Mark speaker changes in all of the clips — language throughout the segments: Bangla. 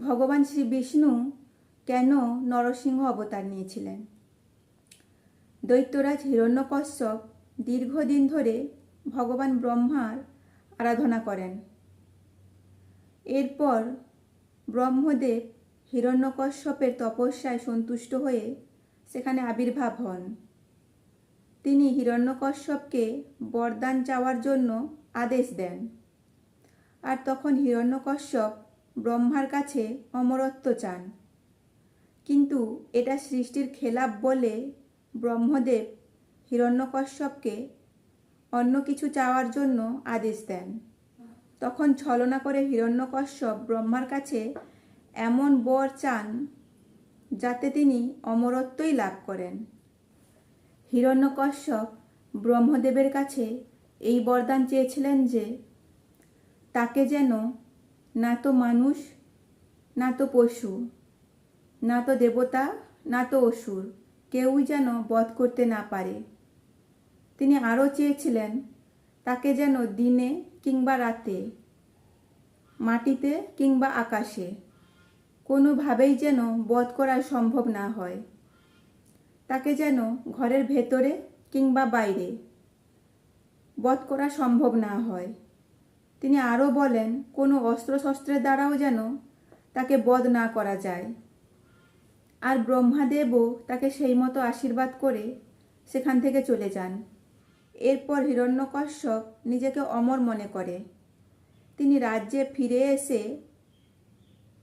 Speaker 1: ভগবান শ্রী বিষ্ণু কেন নরসিংহ অবতার নিয়েছিলেন? দৈত্যরাজ হিরণ্যকশ্যপ দীর্ঘদিন ধরে ভগবান ব্রহ্মার আরাধনা করেন। এরপর ব্রহ্মদেব হিরণ্যকশ্যপের তপস্যায় সন্তুষ্ট হয়ে সেখানে আবির্ভাব হন। তিনি হিরণ্যকশ্যপকে বরদান চাওয়ার জন্য আদেশ দেন। আর তখন হিরণ্যকশ্যপ ব্রহ্মার কাছে অমরত্ব চান। কিন্তু এটা সৃষ্টির খেলাপ বলে ব্রহ্মদেব হিরণ্যকশ্যপকে অন্য কিছু চাওয়ার জন্য আদেশ দেন। তখন ছলনা করে হিরণ্যকশ্যপ ব্রহ্মার কাছে এমন বর চান যাতে তিনি অমরত্বই লাভ করেন। হিরণ্যকশ্যপ ব্রহ্মদেবের কাছে এই বরদান চেয়েছিলেন যে তাকে যেন না তো মানুষ, না তো পশু, না তো দেবতা, না তো অসুর। কেউই যেন বধ করতে না পারে। তিনি আরও চেয়েছিলেন, তাকে যেন দিনে কিংবা রাতে, মাটিতে কিংবা আকাশে, কোনোভাবেই যেন বধ করা সম্ভব না হয়। তাকে যেন ঘরের ভেতরে কিংবা বাইরে বধ করা সম্ভব না হয়। তিনি আরও বলেন, কোনো অস্ত্রশস্ত্রের দ্বারাও যেন তাকে বধ না করা যায়। আর ব্রহ্মাদেবও তাকে সেই মতো আশীর্বাদ করে সেখান থেকে চলে যান। এরপর হিরণ্যকশ্যপ নিজেকে অমর মনে করে। তিনি রাজ্যে ফিরে এসে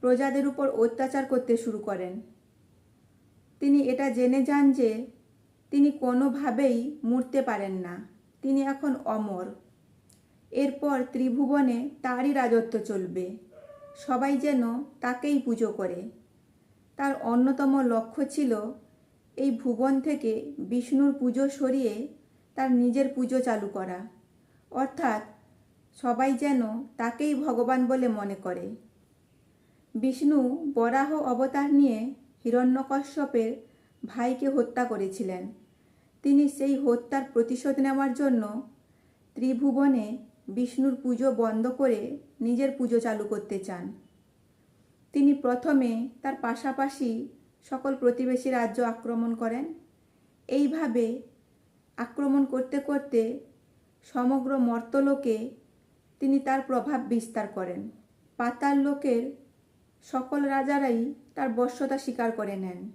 Speaker 1: প্রজাদের উপর অত্যাচার করতে শুরু করেন। তিনি এটা জেনে যান যে তিনি কোনোভাবেই মরতে পারেন না। তিনি এখন অমর। এরপর ত্রিভুবনে তারই রাজত্ব চলবে। সবাই যেন তাকেই পুজো করে। তার অন্যতম লক্ষ্য ছিল এই ভুবন থেকে বিষ্ণুর পুজো সরিয়ে তার নিজের পুজো চালু করা। অর্থাৎ সবাই যেন তাকেই ভগবান বলে মনে করে। বিষ্ণু বরাহ অবতার নিয়ে হিরণ্যকশ্যপের ভাইকে হত্যা করেছিলেন। তিনি সেই হত্যার প্রতিশোধ নেওয়ার জন্য ত্রিভুবনে বিষ্ণুর পুজো বন্ধ করে নিজের পুজো চালু করতে চান। তিনি প্রথমে তার পাশাপাশি সকল প্রতিবেশী রাজ্য আক্রমণ করেন। এইভাবে আক্রমণ করতে করতে সমগ্র মর্তলোকে তিনি তার প্রভাব বিস্তার করেন। পাতাল লোকের সকল রাজারাই তার বশ্যতা স্বীকার করে নেন।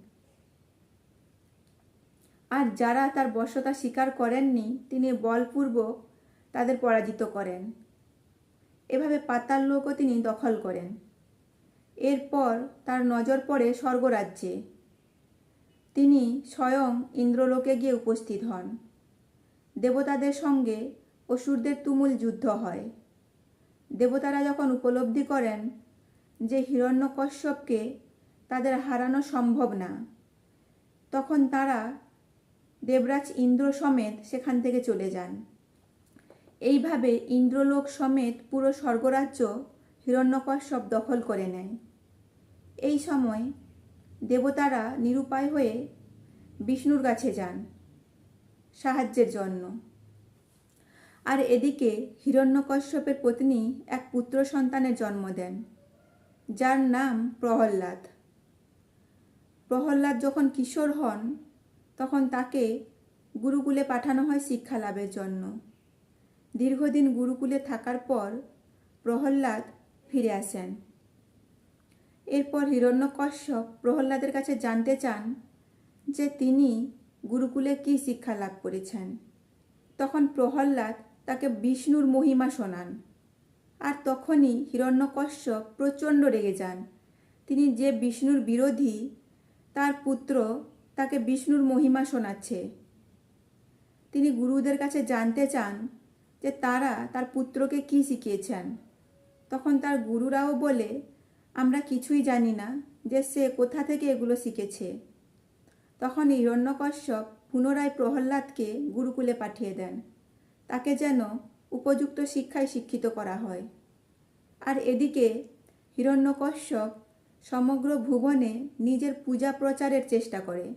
Speaker 1: আর যারা তার বশ্যতা স্বীকার করেননি, তিনি বলপূর্বক তাদের পরাজিত করেন। এভাবে পাতাল লোকও তিনি দখল করেন। এরপর তার নজর পড়ে স্বর্গরাজ্যে। তিনি স্বয়ং ইন্দ্রলোকে গিয়ে উপস্থিত হন। দেবতাদের সঙ্গে অসুরদের তুমুল যুদ্ধ হয়। দেবতারা যখন উপলব্ধি করেন যে হিরণ্যকশ্যপকে তাদের হারানো সম্ভব না, তখন তারা দেবরাজ ইন্দ্র সমেত সেখান থেকে চলে যান। এইভাবে ইন্দ্রলোক সমেত পুরো স্বর্গরাজ্য হিরণ্যকশ্যপ দখল করে নেয়। এই সময় দেবতারা নিরুপায় হয়ে বিষ্ণুর কাছে যান সাহায্যের জন্য। আর এদিকে হিরণ্যকশ্যপের পত্নী এক পুত্র সন্তানের জন্ম দেন, যার নাম প্রহল্লাদ প্রহল্লাদ যখন কিশোর হন, তখন তাকে গুরুকুলে পাঠানো হয় শিক্ষা লাভের জন্য। দীর্ঘদিন গুরুকুলে থাকার পর প্রহল্লাদ ফিরে আসেন। এরপর হিরণ্যকশ্যপ প্রহল্লাদের কাছে জানতে চান যে তিনি গুরুকুলে কি শিক্ষা লাভ করেছেন। তখন প্রহল্লাদ তাকে বিষ্ণুর মহিমা শোনান। আর তখনই হিরণ্যকশ্যপ প্রচণ্ড রেগে যান। তিনি যে বিষ্ণুর বিরোধী, তার পুত্র তাকে বিষ্ণুর মহিমা শোনাচ্ছে। তিনি গুরুদের কাছে জানতে চান যে তারা তার পুত্রকে কি শিখিয়েছেন? তখন তার গুরুরাও বলে, আমরা কিছুই জানি না যে সে কোথা থেকে এগুলো শিখেছে। তখন হিরণ্যকশ্যপ পুনরায় প্রহ্লাদকে গুরুকুলে পাঠিয়ে দেন। তাকে যেন উপযুক্ত শিক্ষায় শিক্ষিত করা হয়। আর এদিকে হিরণ্যকশ্যপ সমগ্র ভুবনে নিজের পূজা প্রচারের চেষ্টা করে।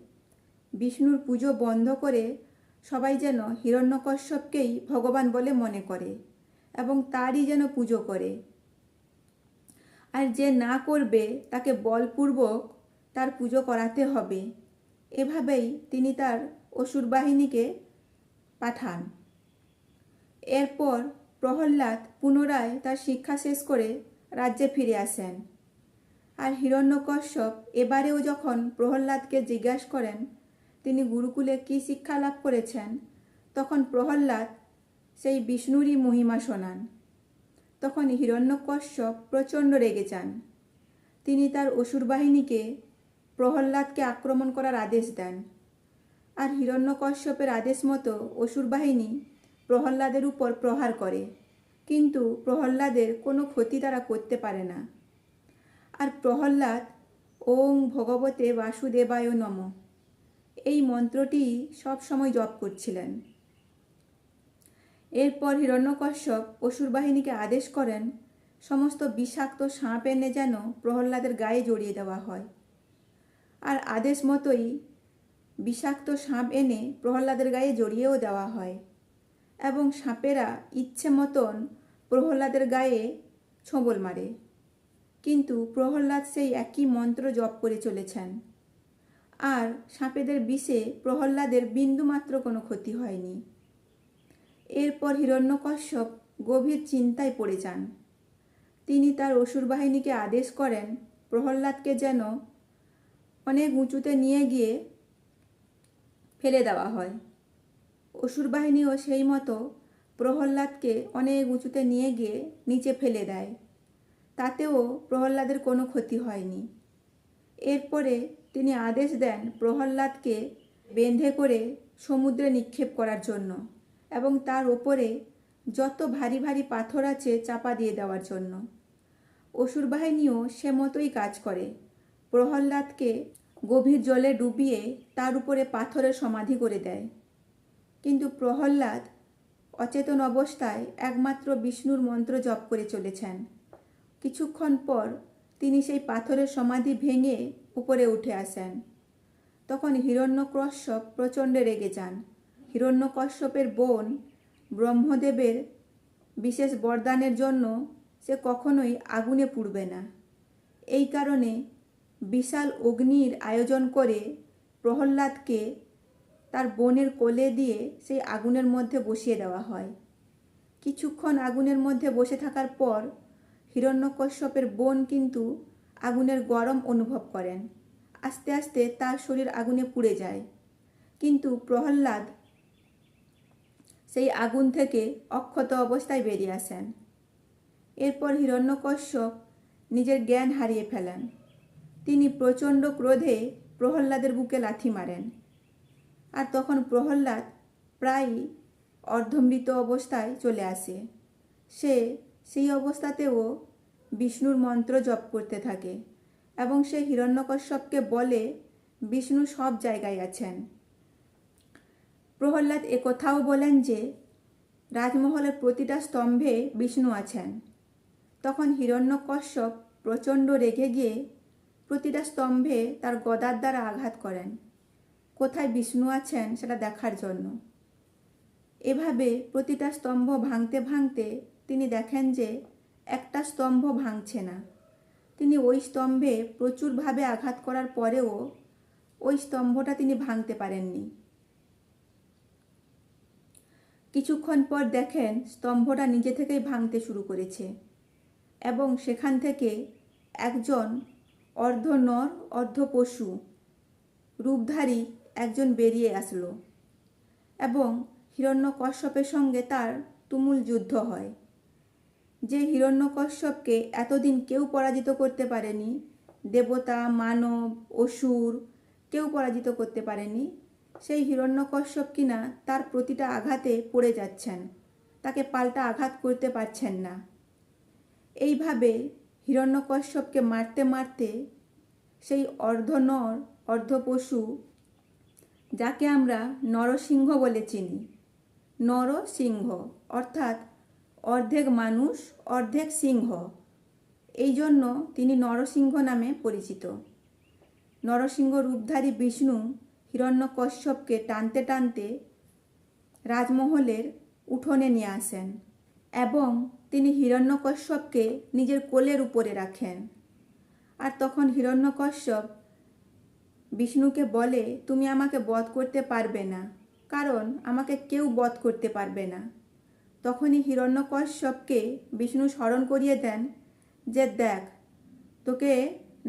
Speaker 1: বিষ্ণুর পুজো বন্ধ করে সবাই যেন হিরণ্যকশ্যপকেই ভগবান বলে মনে করে এবং তারই যেন পুজো করে। আর যে না করবে, তাকে বলপূর্বক তার পুজো করাতে হবে। এভাবেই তিনি তার অসুর বাহিনীকে পাঠান। এরপর প্রহ্লাদ পুনরায় তার শিক্ষা শেষ করে রাজ্যে ফিরে আসেন। আর হিরণ্যকশ্যপ এবারেও যখন প্রহ্লাদকে জিজ্ঞাসা করেন তিনি গুরুকুলে কী শিক্ষা লাভ করেছেন? তখন প্রহ্লাদ সেই বিষ্ণুরই মহিমা শোনান। তখন হিরণ্যকশ্যপ প্রচণ্ড রেগে যান। তিনি তার অসুর বাহিনীকে প্রহ্লাদকে আক্রমণ করার আদেশ দেন। আর হিরণ্যকশ্যপের আদেশ মতো অসুর বাহিনী প্রহ্লাদের উপর প্রহার করে। কিন্তু প্রহ্লাদের কোনো ক্ষতি তারা করতে পারে না। আর প্রহ্লাদ ওং ভগবতে বাসুদেবায় নম। এই মন্ত্রটি সব সময় জপ করছিলেন। এরপর হিরণ্যকশ্যপ অসুর বাহিনীকে আদেশ করেন, সমস্ত বিষাক্ত সাঁপ এনে যেন প্রহ্লাদের গায়ে জড়িয়ে দেওয়া হয়। আর আদেশ মতোই বিষাক্ত সাপ এনে প্রহ্লাদের গায়ে জড়িয়েও দেওয়া হয় এবং সাপেরা ইচ্ছে মতন প্রহ্লাদের গায়ে ছোবল মারে। কিন্তু প্রহ্লাদ সেই একই মন্ত্র জপ করে চলেছেন। আর সাপেদের বিষে প্রহ্লাদের বিন্দুমাত্র কোনো ক্ষতি হয়নি। এরপর হিরণ্যকশ্যপ গভীর চিন্তায় পড়ে যান। তিনি তার অসুর বাহিনীকে আদেশ করেন, প্রহ্লাদকে যেন অনেক উঁচুতে নিয়ে গিয়ে ফেলে দেওয়া হয়। অসুর বাহিনীও সেই মতো প্রহ্লাদকে অনেক উঁচুতে নিয়ে গিয়ে নিচে ফেলে দেয়। তাতেও প্রহ্লাদের কোনো ক্ষতি হয়নি। এরপরে তিনি আদেশ দেন প্রহ্লাদকে বেঁধে করে সমুদ্রে নিক্ষেপ করার জন্য এবং তার ওপরে যত ভারী ভারী পাথর আছে চাপা দিয়ে দেওয়ার জন্য। অসুর বাহিনীও সে মতোই কাজ করে। প্রহ্লাদকে গভীর জলে ডুবিয়ে তার উপরে পাথরের সমাধি করে দেয়। কিন্তু প্রহ্লাদ অচেতন অবস্থায় একমাত্র বিষ্ণুর মন্ত্র জপ করে চলেছেন। কিছুক্ষণ পর তিনি সেই পাথরের সমাধি ভেঙে উপরে উঠে আসেন। তখন হিরণ্যকশ্যপ প্রচণ্ড রেগে যান। হিরণ্যকশ্যপের বোন ব্রহ্মদেবের বিশেষ বরদানের জন্য সে কখনোই আগুনে পুড়বে না। এই কারণে বিশাল অগ্নির আয়োজন করে প্রহ্লাদকে তার বোনের কোলে দিয়ে সেই আগুনের মধ্যে বসিয়ে দেওয়া হয়। কিছুক্ষণ আগুনের মধ্যে বসে থাকার পর হিরণ্যকশ্যপের বোন কিন্তু আগুনের গরম অনুভব করেন। আস্তে আস্তে তার শরীর আগুনে পুড়ে যায়। কিন্তু প্রহ্লাদ সেই আগুন থেকে অক্ষত অবস্থায় বেরিয়ে আসেন। এরপর হিরণ্যকশ্যপ নিজের জ্ঞান হারিয়ে ফেলেন। তিনি প্রচণ্ড ক্রোধে প্রহ্লাদের বুকে লাথি মারেন। আর তখন প্রহ্লাদ প্রায়ই অর্ধমৃত অবস্থায় চলে আসে। সে সেই অবস্থাতেও বিষ্ণুর মন্ত্র জপ করতে থাকে এবং সে হিরণ্যকশ্যপকে বলে, বিষ্ণু সব জায়গায় আছেন। প্রহ্লাদ একথাও বলেন যে, রাজমহলের প্রতিটা স্তম্ভে বিষ্ণু আছেন। তখন হিরণ্যকশ্যপ প্রচণ্ড রেগে গিয়ে প্রতিটা স্তম্ভে তার গদার দ্বারা আঘাত করেন। কোথায় বিষ্ণু আছেন সেটা দেখার জন্য। এভাবে প্রতিটা স্তম্ভ ভাঙতে ভাঙতে তিনি দেখেন যে একটা স্তম্ভ ভাঙছে না। তিনি ওই স্তম্ভে প্রচুরভাবে আঘাত করার পরেও ওই স্তম্ভটা তিনি ভাঙতে পারেননি। কিছুক্ষণ পর দেখেন স্তম্ভটা নিজে থেকেই ভাঙতে শুরু করেছে এবং সেখান থেকে একজন অর্ধ নর অর্ধ পশু রূপধারী একজন বেরিয়ে আসলো এবং হিরণ্যকশ্যপের সঙ্গে তার তুমুল যুদ্ধ হয়। যে হিরণ্যকশ্যপকে এতদিন কেউ পরাজিত করতে পারেনি, দেবতা, মানব, অসুর কেউ পরাজিত করতে পারেনি, সেই হিরণ্যকশ্যপ কিনা তার প্রতিটা আঘাতে পড়ে যাচ্ছেন, তাকে পাল্টা আঘাত করতে পারছেন না। এইভাবে হিরণ্যকশ্যপকে মারতে মারতে সেই অর্ধনর, অর্ধপশু, যাকে আমরা নরসিংহ বলে চিনি, নরসিংহ, অর্থাৎ অর্ধেক মানুষ, অর্ধেক সিংহ। এই জন্য তিনি নরসিংহ নামে পরিচিত। নরসিংহ রূপধারী বিষ্ণু হিরণ্যকশ্যপকে টানতে টানতে রাজমহলের উঠোনে নিয়ে আসেন এবং তিনি হিরণ্যকশ্যপকে নিজের কোলের উপরে রাখেন। আর তখন হিরণ্যকশ্যপ বিষ্ণুকে বলে, তুমি আমাকে বধ করতে পারবে না, কারণ আমাকে কেউ বধ করতে পারবে না। তখনই হিরণ্যকশ্যপকে বিষ্ণু স্মরণ করিয়ে দেন যে, দেখ, তোকে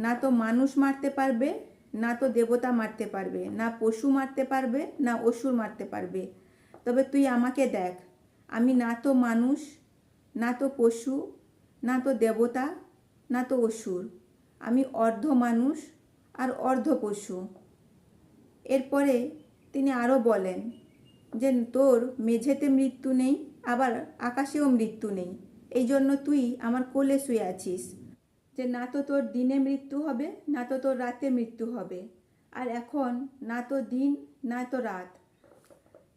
Speaker 1: না তো মানুষ মারতে পারবে, না তো দেবতা মারতে পারবে, না পশু মারতে পারবে, না অসুর মারতে পারবে। তবে তুই আমাকে দেখ, আমি না তো মানুষ, না তো পশু, না তো দেবতা, না তো অসুর। আমি অর্ধ মানুষ আর অর্ধ পশু। এরপরে তিনি আরও বলেন যে, তোর মেঝেতে মৃত্যু নেই আবার আকাশেও মৃত্যু নেই। এই জন্য তুই আমার কোলে শুয়ে আছিস। যে না তো তোর দিনে মৃত্যু হবে, না তো তোর রাতে মৃত্যু হবে। আর এখন না তো দিন, না তো রাত।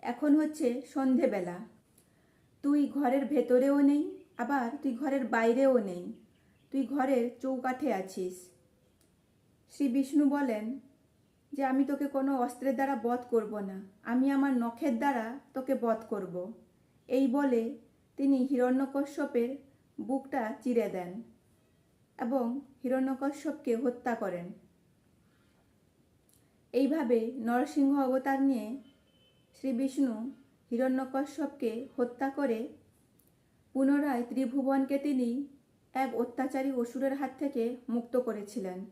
Speaker 1: এখন হচ্ছে সন্ধেবেলা। তুই ঘরের ভেতরেও নেই, আবার তুই ঘরের বাইরেও নেই। তুই ঘরের চৌকাঠে আছিস। শ্রী বিষ্ণু বলেন যে, আমি তোকে কোনো অস্ত্রের দ্বারা বধ করব না। আমি আমার নখের দ্বারা তোকে বধ করব। এই বলে তিনি হিরণ্যকশ্যপের বুকটা চিরে দেন এবং হিরণ্যকশ্যপকে হত্যা করেন। এইভাবে নরসিংহ অবতার নিয়ে শ্রী বিষ্ণু হিরণ্যকশ্যপকে হত্যা করে পুনরায় ত্রিভুবনকে তিনি এক অত্যাচারী অসুরের হাত থেকে মুক্ত করেছিলেন।